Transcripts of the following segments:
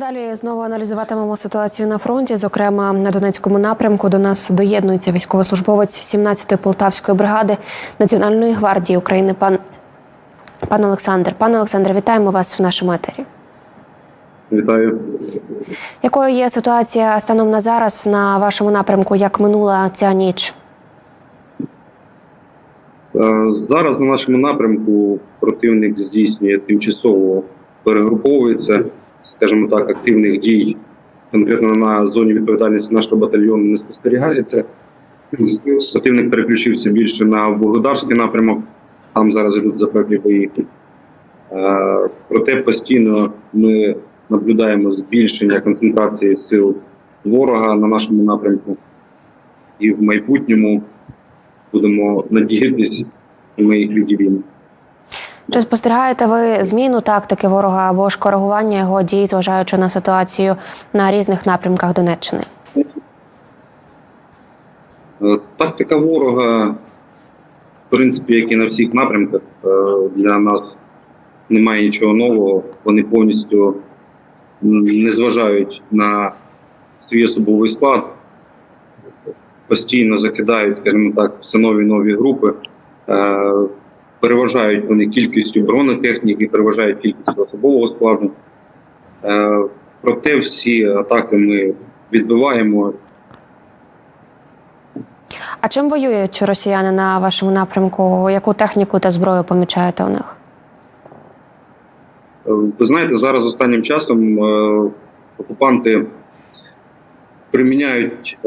Далі знову аналізуватимемо ситуацію на фронті. Зокрема, на Донецькому напрямку до нас доєднується військовослужбовець 17-ї полтавської бригади Національної гвардії України. Пан пан Олександр. Пане Олександре, вітаємо вас в нашому етері. Вітаю. Якою є ситуація станом на зараз на вашому напрямку? Як минула ця ніч? Е, Зараз на нашому напрямку противник здійснює тимчасово перегруповується, скажімо так, активних дій. Конкретно на зоні відповідальності нашого батальйону не спостерігається. Противник переключився більше на Вугледарський напрямок, там зараз йдуть запеклі бої. Е, Проте постійно ми наблюдаємо збільшення концентрації сил ворога на нашому напрямку. І в майбутньому будемо надіятися, і ми їх відділимо. Чи спостерігаєте ви зміну тактики ворога або ж коригування його дій, зважаючи на ситуацію на різних напрямках Донеччини? Е, Тактика ворога, в принципі, як і на всіх напрямках, е, для нас немає нічого нового. Вони повністю не зважають на свій особовий склад, постійно закидають, скажімо так, все нові нові групи. Переважають вони кількістю бронетехніки, переважають кількістю особового складу. Е, Проте всі атаки ми відбиваємо А чим воюють росіяни на вашому напрямку? Яку техніку та зброю помічаєте у них? Е, Ви знаєте, зараз останнім часом е, окупанти приміняють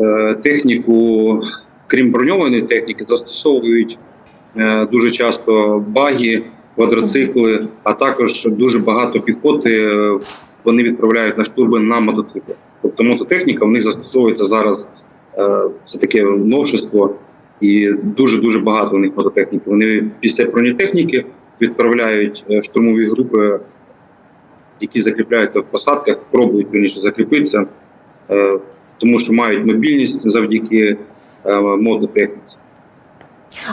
техніку, крім броньованої техніки, застосовують дуже часто баги, квадроцикли, а також дуже багато піхоти е, вони відправляють на штурми на мотоцикли. Тобто мототехніка в них застосовується зараз. е, Це таке новшество, і дуже дуже багато у них мототехніки. Вони після бронетехніки відправляють е, штурмові групи які закріпляються в посадках, пробують раніше закріпитися, е, тому що мають мобільність завдяки е, мототехніці.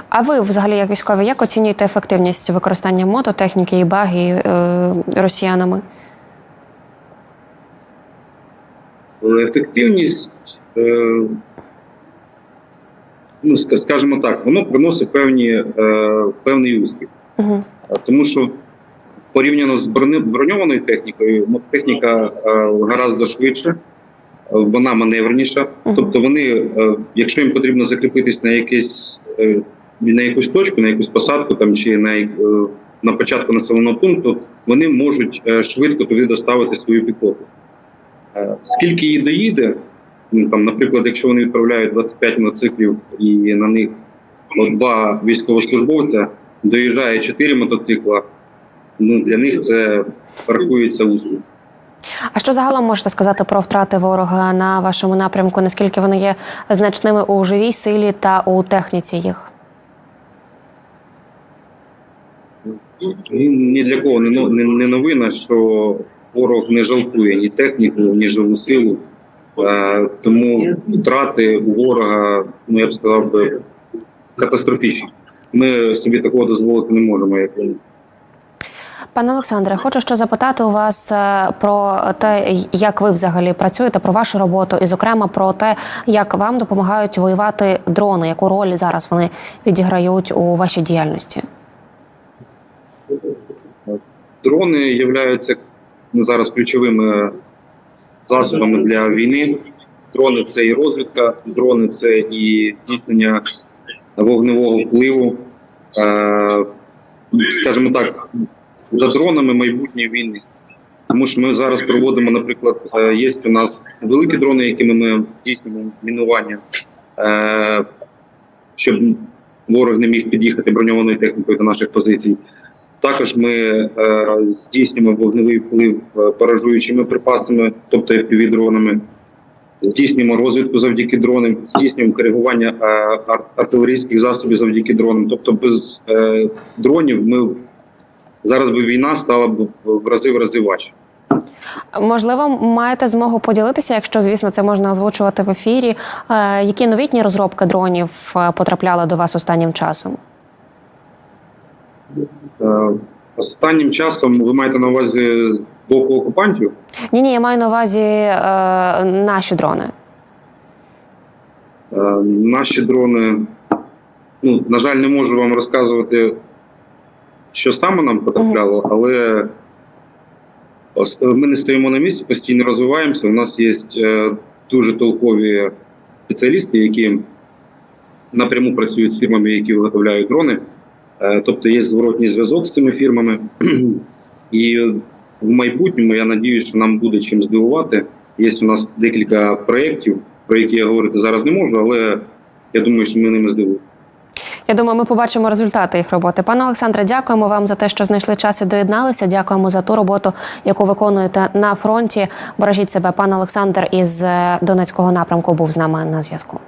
А ви, взагалі, як військові, як оцінюєте ефективність використання мототехніки і баги е, росіянами? Ефективність, е, ну скажімо так, воно приносить певні, е, певний успіх. Угу. Тому що порівняно з броньованою технікою, мототехніка е, гораздо швидше, вона маневреніша. Тобто вони, е, якщо їм потрібно закріпитись на якесь е, на якусь точку, на якусь посадку там чи на, е, на початку населеного пункту, вони можуть швидко туди доставити свою піхоту. Скільки її доїде, ну, там, наприклад, якщо вони відправляють 25 мотоциклів і на них два військовослужбовця, доїжджає 4 мотоцикла, ну для них це рахується успіх. А що загалом можете сказати про втрати ворога на вашому напрямку? Наскільки вони є значними у живій силі та у техніці їх? Ні для кого не, новина, що ворог не жалкує ні техніку, ні живу силу. Тому втрати у ворога, ну я б сказав би, катастрофічні. Ми собі такого дозволити не можемо, як вони. Пане Олександре, хочу ще запитати у вас е, про те, як ви взагалі працюєте, про вашу роботу, і, зокрема, про те, як вам допомагають воювати дрони, яку роль зараз вони відіграють у вашій діяльності. Дрони являються зараз ключовими засобами для війни. Дрони це і розвідка, дрони це і здійснення вогневого впливу. Е, Скажімо так, за дронами майбутнє війни. Тому що ми зараз проводимо, наприклад, е, є у нас великі дрони, якими ми здійснюємо мінування, е, щоб ворог не міг під'їхати броньованою технікою до наших позицій. Також ми е, здійснюємо вогневий вплив поражуючими припасами, тобто FPV-дронами. Здійснюємо розвідку завдяки дронам, здійснюємо коригування артилерійських засобів завдяки дронам. Тобто без дронів ми зараз би війна стала б в рази в рази важче. Можливо, маєте змогу поділитися, якщо звісно це можна озвучувати в ефірі. е, Які новітні розробки дронів е, потрапляли до вас останнім часом? Е, Останнім часом ви маєте на увазі з боку окупантів? Ні, ні, я маю на увазі е, наші дрони. Е, Наші дрони, ну, на жаль, не можу вам розказувати, що саме нам потрапляло, але ми не стоїмо на місці, постійно розвиваємося. У нас є е, дуже толкові спеціалісти, які напряму працюють з фірмами, які виготовляють дрони. Е, Тобто є зворотній зв'язок з цими фірмами. І в майбутньому я надіюся, що нам буде чим здивувати. Є у нас декілька проєктів, про які я говорити зараз не можу, але я думаю, що ми ними здивуємо. Я думаю, ми побачимо результати їх роботи. Пане Олександре, дякуємо вам за те, що знайшли час і доєдналися. Дякуємо за ту роботу, яку виконуєте на фронті. Бережіть себе, пан Олександр із е, Донецького напрямку був з нами на зв'язку.